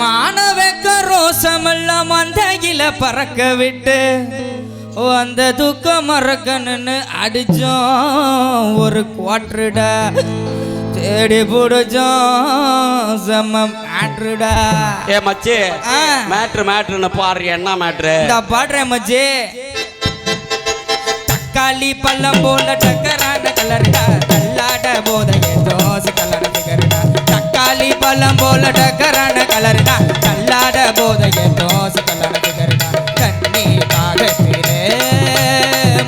மானவெக்க ரோசமெல்லாம் மந்தையில பறக்க விட்டு அந்த துக்கம் மறக்கணுன்னு அடிச்சோம் ஒரு குவாட்ருடா. தேடி பிடிச்சோம் செம்ம மேட்ருடா ஏ மச்சி ஆ. மேட்ரு மேட்ருன்னு பாரு என்ன மேட்ரு? இந்த பாடுறேன் மச்சி. தக்காளி பழம் போல டக்கரான கலர்டா தள்ளாட போதைய தோசை கலர் சிகர்டா தக்காளி கோலம் போல டக்கரான கலர்டா. கல்லாட போதைய தோசை கலர் சிகர்டா. தண்ணி பாகத்திலே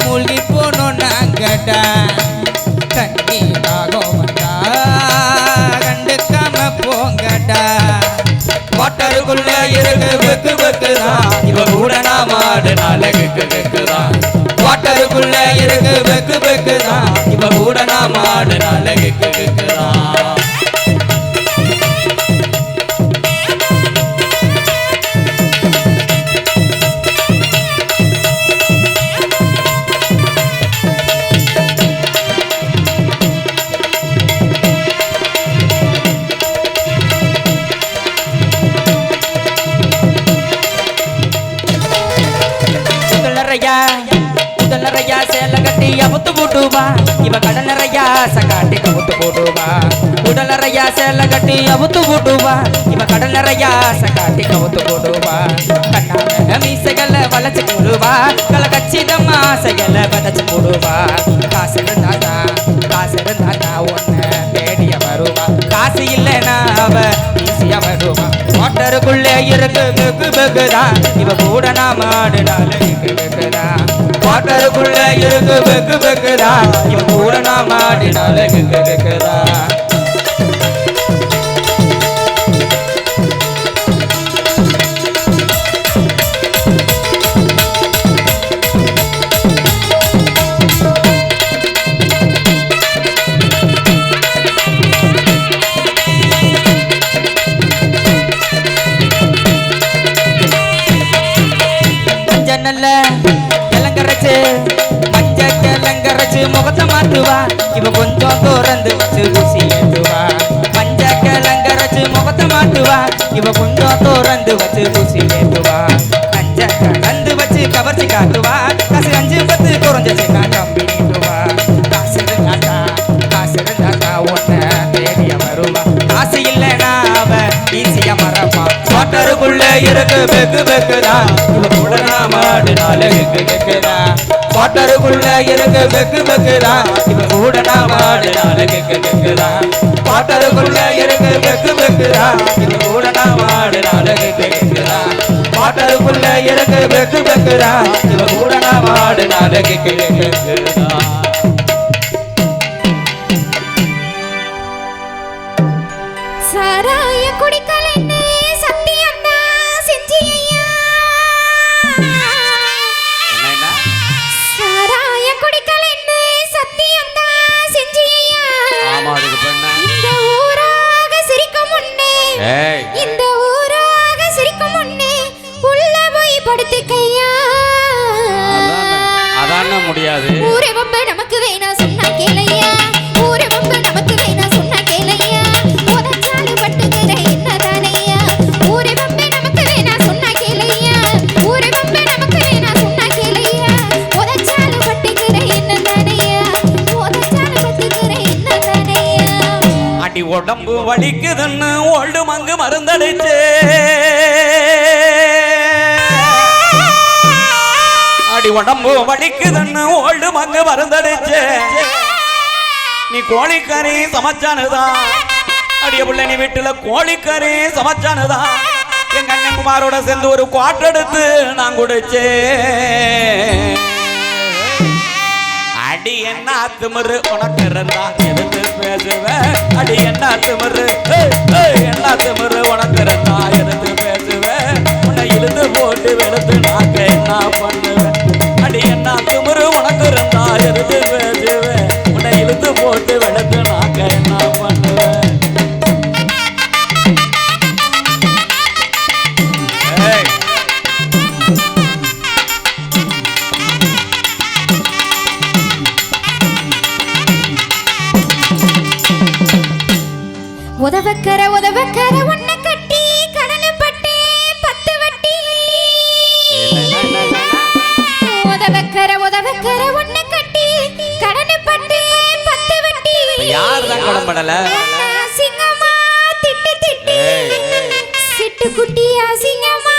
மூழ்கி போனோம் நாங்கடா தண்ணி பாகம் வந்தா கண்டுக்காம போங்கடா. வாட்டருக்குள்ள இருக்கு வெக்கு வெக்குதான் இவ கூட நாம ஆடுனால வெக்கு வெக்குதான் வாட்டருக்குள்ள இருக்கு வெக்கு வெக்குதான் இவ கூட நாம ஆடுனால வெக்கு வெக்குதான் கவுத்து போடுவா. அமுத்து கடல் இவ சகாட்டி கவுத்து போடுவா. கண்ணால மீசைகள வளைச்சு போடுவா. கல கச்சிதம்மா ஆசைகள வதச்சு போடுவா. காசு இருந்தாதா காசு இருந்தாதா ஒன்ன தேடிய வருவா. காசு இல்லைனா அவ ஈஸியா வருவா. மோட்டருக்குள்ளே இருக்கு வெகு வெகுதான் இவ கூட நாம ஆடுனால வெகு வெகுதான் மோட்டருக்குள்ளே இருக்கு வெகு வெகுதான் இவ கூட நாம ஆடினால வெகு வெகுதான் கந்து வச்சு தூசி ஏற்றுவா மஞ்ச கலந்து வச்சு கவர்ச்சி காட்டுவா காசு அஞ்சு பத்து குறைஞ்சிச்சு நான் கம்பி நீட்டுவா காசு இருந்தாக்கா காசு இருந்தாக்கா ஒன்ன தேடிய வருவா காசு இல்லைனா அவ ஈஸியா மறப்பா வாட்டருக்குள்ள இருக்கு வெகு வெகுதான் இவ கூட நாம வெகு வெகுதான் பாட்டருக்குள்ள எனக்கு வெக்கு வெக்குதா? இவ கூட நான் ஆடினால கெக்கு கெக்குதா? பாட்டருக்குள்ள எனக்கு வெக்கு வெக்குதா? இவ கூட நான் ஆடினால கெக்கு கெக்குதா? பாட்டருக்குள்ள எனக்கு வெக்கு வெக்குதா? இவ கூட நான் ஆடினால கெக்கு கெக்குதா? இந்த ஊராக சிரிக்கும் முன்னே உள்ள போய் படுத்துக்கையா அதானே அதானே முடியாது. ஊரே நமக்கு வேணா உடம்பு வலிக்குதுன்னு ஓல்டு மங்கு மருந்தடிச்சு. அடி உடம்பு வலிக்குதுன்னு ஓல்டு மங்கு மருந்தடிச்சு. நீ கோழிக்கறி சமைச்சானுதான் அடிய பிள்ளை நீ வீட்டுல கோழிக்கறி சமைச்சானுதான் எங்க அண்ணன் குமாரோட சேர்ந்து ஒரு குவாட்டெடுத்து நான் குடிச்சேன். அடி என்ன திமிரு? உனக்கு இருந்தா எதிர்த்து பேசுவேன் அடி என்ன திமிரு? என்ன திமிரு? உனக்கு இருந்தா எதிர்த்து பேசுவேன் உன்னை இழுத்து போட்டுவேன் உதவக்கர உன்னை கட்டி கடனை பட்டே பத்து வட்டி. யார் தான் கடன் படல அசிங்கமா திட்டு திட்டு. சிட்டுக்குட்டி அசிங்கமா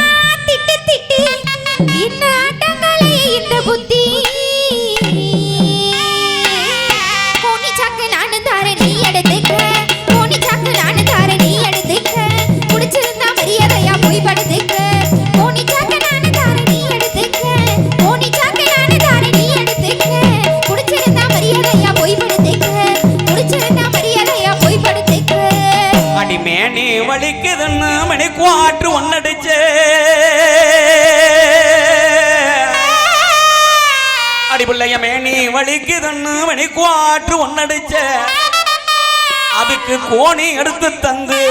திட்டு திட்டு. இந்த வலிக்குதுன்னு மணி குவாற்று ஒன்னடிச்சே அடி பிள்ளைய மேனி வலிக்குதுன்னு மணி குவாற்று ஒன்னடிச்ச அதுக்கு கோணி எடுத்து தந்து.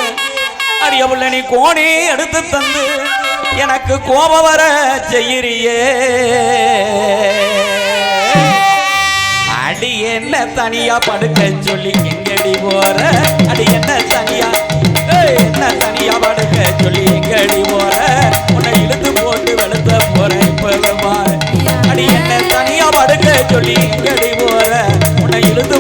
அடிய பிள்ளை நீ கோணி எடுத்து தந்து. எனக்கு கோபம் வர செய்யறியே. அடி என்ன தனியா படுக்க சொல்லி எங்கடி போற? அடி என்ன தனியா சொல்லி எங்கடி போற. உன்னை இழுத்து போட்டு வெளுத்த போறேன் இப்ப பாரு. அடி என்ன தனியா படுக்க சொல்லி எங்கடி போற. உன்னை இழுத்து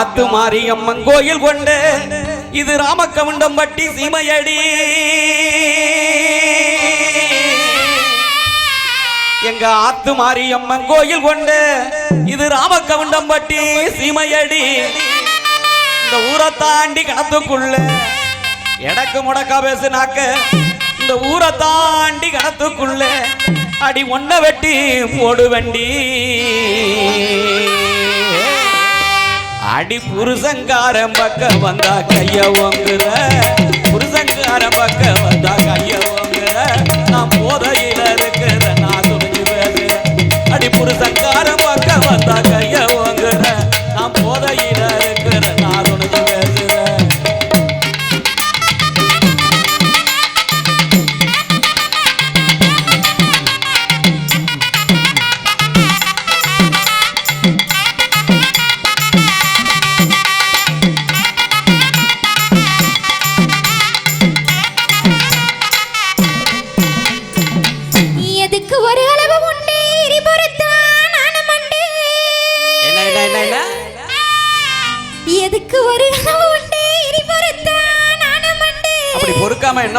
காத்து ஆத்து மாரியம்மன் கோயில் கொண்டு இது ராமக்கவுண்டம் பட்டி சீமையடி. எங்க ஆத்து மாரியம்மன் கோயில் கொண்டு இது ராமக்கவுண்டம் பட்டி சீமையடி. இந்த ஊரை தாண்டி கணத்துக்குள்ள எடக்கு முடக்கா பேசுனாக்க இந்த ஊரை தாண்டி கணத்துக்குள்ள அடி ஒன்ன வெட்டி போடு வண்டி அடி புருஷங்காரன் பக்கம் வந்தா கைய ஓங்குற.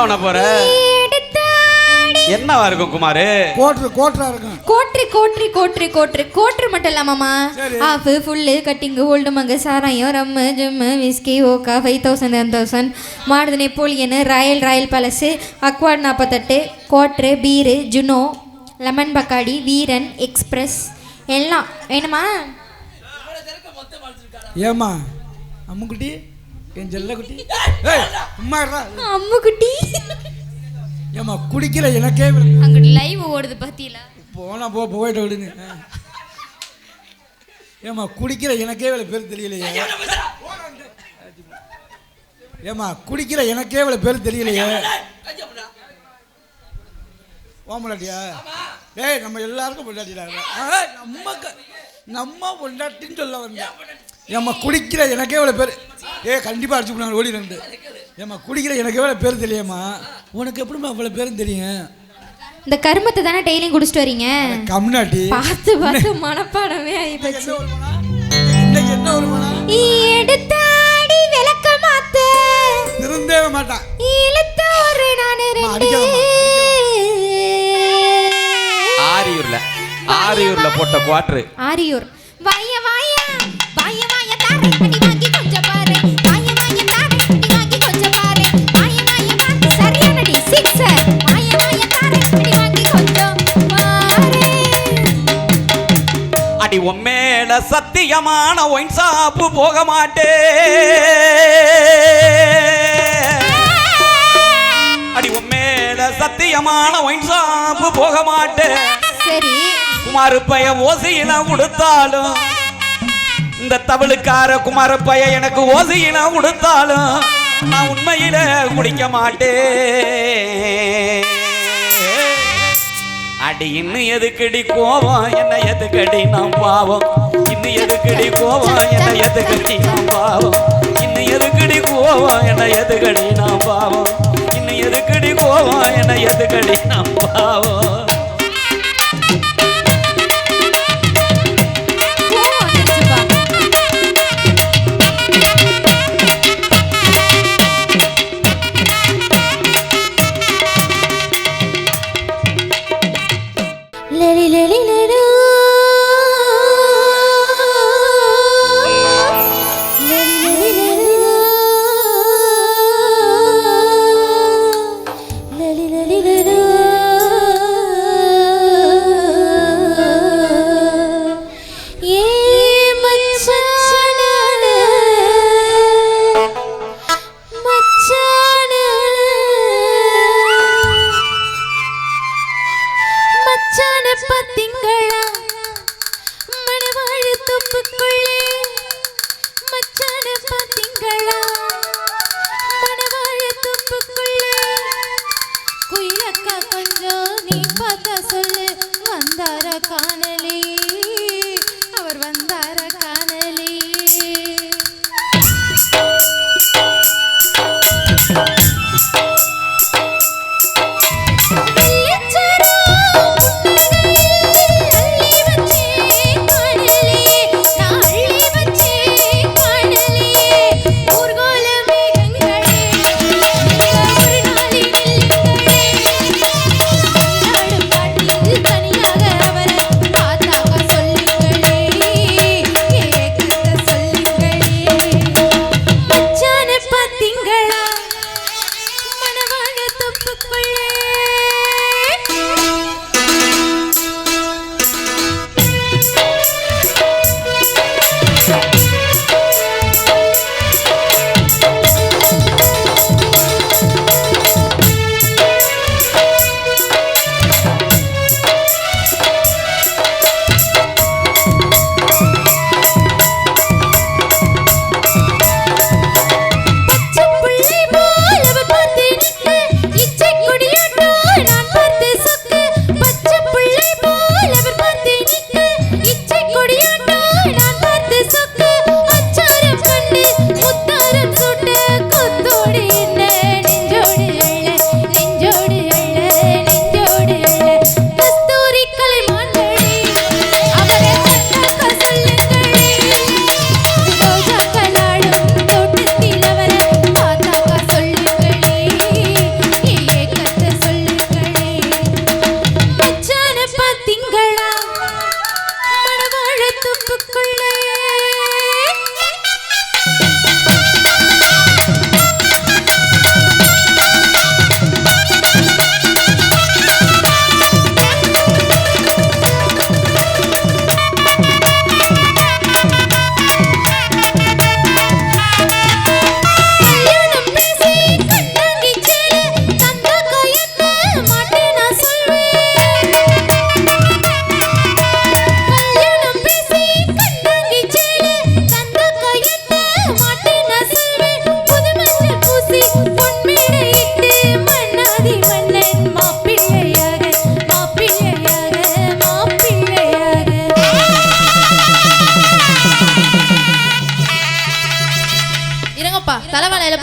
என்ன பண்ண போற? எடுத்தாடி. என்னவா இருக்கும் குமாரு? கோட்ரு கோட்டரா இருக்கும். கோட்ரு கோட்ரு கோட்ரு கோட்ரு கோட்ரு மட்டும் இல்லாமம்மா. Half full cutting Old Monk சாராயம் ரம்மு ஜிம்மு விஸ்கி ஓக்கா ஃபைவ் தௌசண்ட் டென் தௌசண்ட் மாடுது நெப்போலியனு ராயல் ராயல் பேலஸு அக்வாட் நாற்பத்தெட்டு கோட்ரு பீரு ஜுனோ லெமன் பக்காடி வீரன் எக்ஸ்பிரஸ் எல்லாம். வேணுமா? ஏமா அம்முக்குட்டி? என் செல்ல குட்டி. ஏய் அம்மா இருடா. அம்முக்குட்டி ஏம்மா குடிக்கிற எனக்கே அங்கிட்டு லைவ் ஓடுது பத்தியில போனா போ போயிட்டு விடுங்க ஏம்மா குடிக்கிற எனக்கே இவ்வளோ பேர் தெரியலையே. ஏம்மா குடிக்கிற எனக்கே இவ்வளோ பேர் தெரியலையே. ஓமலாட்டியா டேய் நம்ம எல்லாருக்கும் பொண்டாட்டிடா. ஏய், நம்ம நம்ம பொண்டாட்டின்னு சொல்ல வந்தேன். ஏம்மா குடிக்கிற எனக்கே இவ்வளோ பேர். ஏ கண்டிப்பாக அடிச்சு போனாங்க ஓடி ரெண்டு. ஏம்மா குடிக்கிற எனக்கு எவ்வளோ பேர் தெரியுமா உனக்கு எப்படிம்மா இவ்வளோ பேரும் தெரியும்? இந்த கருமத்தை தானே டெய்லியும் குடிச்சிட்டு வரீங்க? கம்னாட்டி பார்த்து பார்த்து மனப்பாடமே ஆயிப்போச்சு. இன்னைக்கு என்ன எடுத்தாடி விளக்க மாத்த. திருந்தே மாட்டான் இழுத்த ஒரு நானு ரெண்டு. ஆரியூர்ல ஆரியூர்ல போட்ட குவாட்ரு. ஆரியூர். அடி உம்மேல சத்தியமான ஒயின் சாப்பு போக மாட்டே. அடி உம்மேல சத்தியமான ஒயின் சாப்பு போக மாட்டே. சரி. குமாரு பைய ஓசையின கொடுத்தாலும் இந்த தவளுக்கார குமார பைய எனக்கு ஓசையினா கொடுத்தாலும் நான் உண்மையில குடிக்க மாட்டேன். அடி இன்னும் எதுக்கடி கோவம்? என்ன எதுக்கடி நான் பாவம்? இன்னும் எதுக்கடி கோவம்? என்ன எதுக்கடி நான் பாவம்? இன்னும் எதுக்கடி கோவம்? என்ன எதுக்கடி நான் பாவம்? இன்னும் எதுக்கடி கோவம்? என்ன எதுக்கடி நான் பாவம்? do. சொல்லு வந்தார காணலே?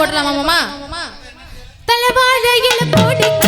இருங்கப்பா மாமா? தலைவாழையில் போடுங்க